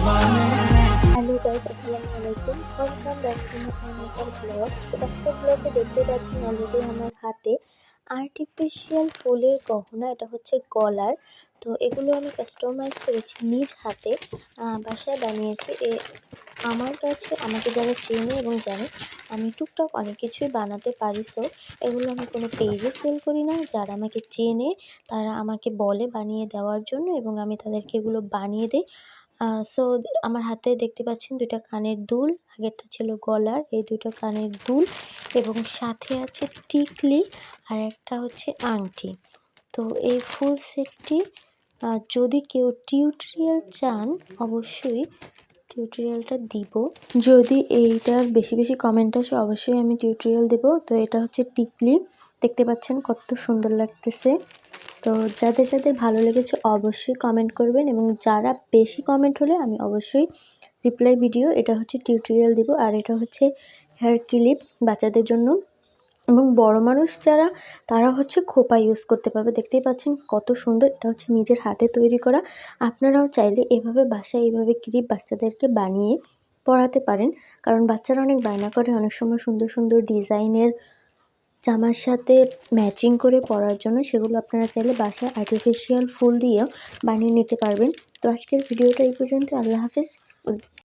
Hello guys আসসালামু আলাইকুম welcome back to another vlog তো আজকের ব্লগে দেখতে পাচ্ছেন অলরেডি আমার হাতে আর্টিফিশিয়াল ফুলের গহনা, এটা হচ্ছে গলার। তো এগুলো আমি কাস্টমাইজ করেছি নিজ হাতে বাসায় বানিয়েছি। এ, আমার কাছে, আমাকে যারা চেনে এবং জানে, আমি টুকটাক অনেক কিছুই বানাতে পারি। সো এগুলো আমি কোনো পেজে সেল করি না। যারা আমাকে চেনে, তারা আমাকে বলে বানিয়ে দেওয়ার জন্য এবং আমি তাদেরকে এগুলো বানিয়ে দিই। সো আমার হাতে দেখতে পাচ্ছেন দুইটা কানের দুল, আগেরটা ছিল গলার, এই দুটো কানের দুল এবং সাথে আছে টিকলি আর একটা হচ্ছে আংটি। তো এই ফুল সেটটি যদি কেউ টিউটোরিয়াল চান, অবশ্যই টিউটোরিয়ালটা দিব। যদি এইটার বেশি বেশি কমেন্ট আসে, অবশ্যই আমি টিউটোরিয়াল দেব। তো এটা হচ্ছে টিকলি। দেখতে পাচ্ছেন কত সুন্দর লাগতেছে। তো যাদের যাদের ভালো লেগেছে অবশ্যই কমেন্ট করবেন এবং যারা বেশি কমেন্ট হলে আমি অবশ্যই রিপ্লাই ভিডিও এটা হচ্ছে টিউটোরিয়াল দিব আর এটা হচ্ছে হেয়ার ক্লিপ বাচ্চাদের জন্য। এবং বড় মানুষ যারা, তারা হচ্ছে খোপা ইউজ করতে পারবে। দেখতেই পাচ্ছেন কত সুন্দর এটা হচ্ছে নিজের হাতে তৈরি করা। আপনারাও চাইলে এভাবে বাসায় এইভাবে ক্লিপ বাচ্চাদেরকে বানিয়ে পড়াতে পারেন। কারণ বাচ্চারা অনেক বায়না করে, অনেক সময় সুন্দর সুন্দর ডিজাইনের জামার সাথে ম্যাচিং করে পরার জন্য সেগুলো আপনারা চাইলে বাসায় আর্টিফিশিয়াল ফুল দিয়েও বানিয়ে নিতে পারবেন। তো আজকের ভিডিওটা এই পর্যন্ত। আল্লাহ হাফিজ।